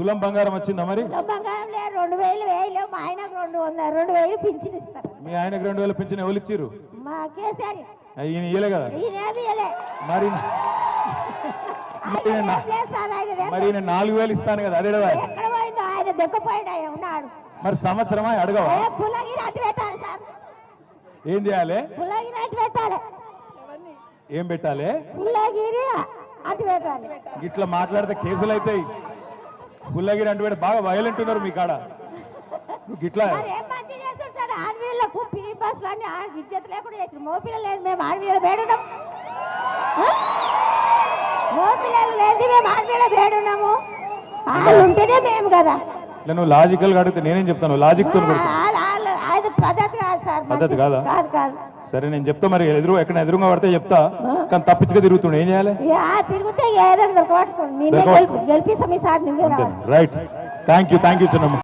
తులం బంగారం వచ్చిందా మరి? బంగారం లేదు రెండు వేలు వేయలేవు. మా ఆయనకు రెండు వందల రెండు వేలు పింఛన్ ఇస్తారు. మీ ఆయనకు రెండు వేలు పెంచిన ఎవరు మా కేసీఆర్ ఈయన ఇయ్యలే కదా. మరి మరి ఈయన నాలుగు వేలు ఇస్తాను కదా అదే కదా ఎక్కడ పోయిందో ఆయన దెక్కపోయాడు ఆయన ఉన్నాడు. మరి సంవత్సరమా అడగవా? ఏ పుల్లగిరి అటు పెట్టాలి సార్. ఏం చేయాలి? అటు పెట్టాలి. ఏం పెట్టాలి? పుల్లగిరి అటు పెట్టాలి. ఇట్లా మాట్లాడితే కేసులు అవుతాయి పుల్లగిరి అంటే బాగా వైలెంట్ ఉన్నారు మీ కాడ. నువ్వు పిరి బస్సులు అన్ని ఇజ్జత లేకుండా చేసారు మోపిల్లలు లేదు మేము ఆడవీళ్ళ బేడున్నాం మోపిల్లలు లేదు మేము ఆడవీళ్ళ బేడున్నాము వాళ్ళు ఉంటేనే మేము కదా. నువ్వు లాజికల్గా అడిగితే నేనేం చెప్తాను? లాజిక్తో కొడుతా. వాళ్ళ- వాళ్ళ- అది పద్ధతి కాదు సార్ పద్ధతి మంచిది. కాదా? కాదు కాదు. సరే నేను చెప్తా మరి. ఎదురు ఎక్కడ ఎదురుగా పడితే చెప్తా. కానీ తప్పించుగా తిరుగుతుండే. ఏం చేయాలి? తిరిగితే ఏదైనా దొరకబట్టుకోండి గెలిపిస్తాం ఈసారి right thank you thank you చిన్నమ్మ.